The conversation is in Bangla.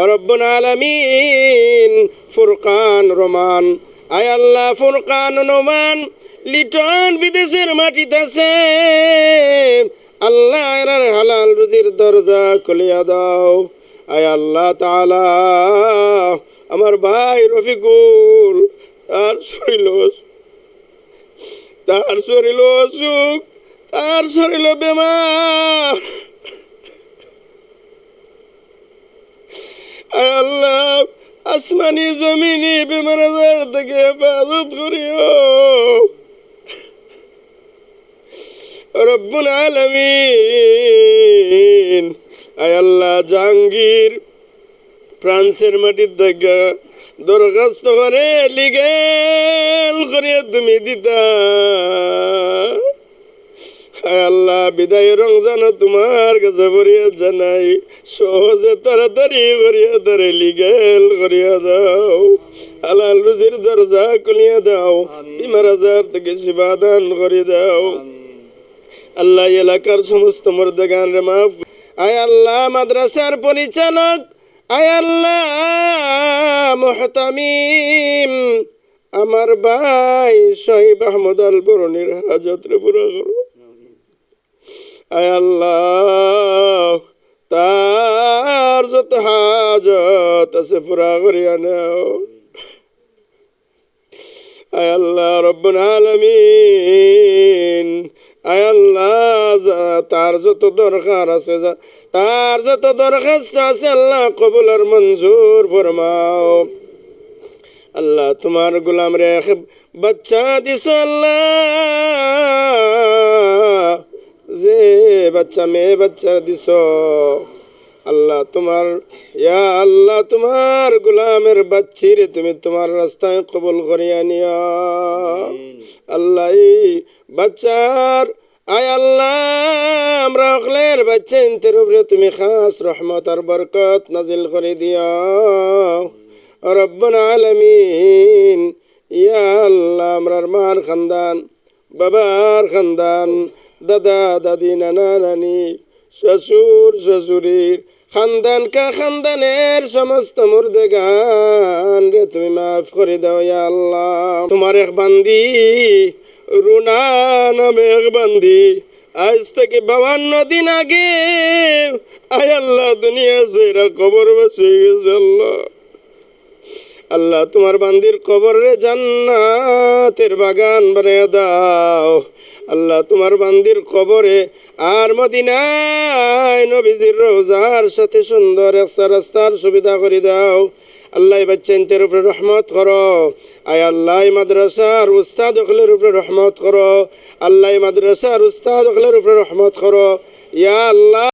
রব্বুল আলামিন ফুরকান রোমান। আয় আল্লাহ, ফুরকান রোমান। লিটন বিদেশের মাটিতেছে আল্লাহ এরার হালাল রুজির দরজা খুলিয়া দাও। আয় আল্লাহ তাআলা, আমার ভাই রফিকুল, তার শরীর তার শরীর অসুখ। তার শরীর বেমার। আল্লাহ, আসমানি জমিনি বেমার আজার থেকে হেফাজত করিও। রব্বুল আলামিন, আয় আল্লাহ জাহাঙ্গীর ফ্রান্সের মাটির দেখা দরখাস্ত করে লিগেল করিয়া তুমি দিতা। আল্লাহ বিদায় রমজান তোমার কাছে করিয়া জানাই সহজে তাড়াতাড়ি করিয়া ধরে লিগেল করিয়া দাও। হালাল রুজির দরজা খুলিয়া দাও বিমার আজার থেকে শিবা দান করে দাও। আল্লাহ এলাকার সমস্ত মর্দেগান রে মাফ আয় আল্লাহ মাদ্রাসার পরিচালক আয় আল্লাহ মোহতামিম। আমার ভাই শহীদ আহমদ আল বরণীর হাজত রে পুরা করো। আল্লাহ, তার যত হাজত আছে পুরা করিয়া নাও। আয় আল্লাহ রব্বুল আলামিন, আয় আল্লাহ তার যত দরকার আছে, যা- তার যত দরখাস্ত আছে আল্লাহ কবুল আর মঞ্জুর ফরমাও। আল্লাহ তোমার গোলাম রে বাচ্চা দিস আল্লাহ। বাচ্চা মেয়ে বাচ্চা দিস আল্লাহ তোমার ইয়া আল্লাহ তোমার গোলামের বাচ্চিরে তুমি তোমার রাস্তায় কবল করিয়া নিয়া আল্লাহ বাচ্চার আয় আল্লাহ আমরা অকলের বাচ্চা ইন্তের উপরে তুমি খাস রহমত আর বরকত নাজিল করে দিও। রব্বুল আলামিন ইয়া আল্লাহ আমরার মার খানদান বাবার খানদান দাদা দাদি নানা নানি, শ্বশুর শ্বশুরীর, খানদান কা খানদানের সমস্ত মুর্দেগান রে তুমি মাফ করে দাও ইয়া আল্লাহ। তোমার এক বান্দি, রুনা নামে এক বান্দি, আজ থেকে বাবান্ন দিন আগে আয় আল্লাহ দুনিয়া সেরা কবর বসে গেছে আল্লাহ। আল্লাহ তোমার বান্দির কবরে জান্নাতের বাগান বানিয়ে দাও। আল্লাহ তোমার বান্দির কবরে আর মদিনায় নবীজির রোজার সাথে সুন্দর একটা রাস্তার সুবিধা করে দাও। আল্লাহ বাচ্চাইনদের উপরে রহমত করো। আয় আল্লাহ মাদ্রাসার উস্তাদ অখলের উপরে রহমত করো। আল্লাহ মাদ্রাসার উস্তাদ অখলের উপরে রহমত করো। ইয়া আল্লাহ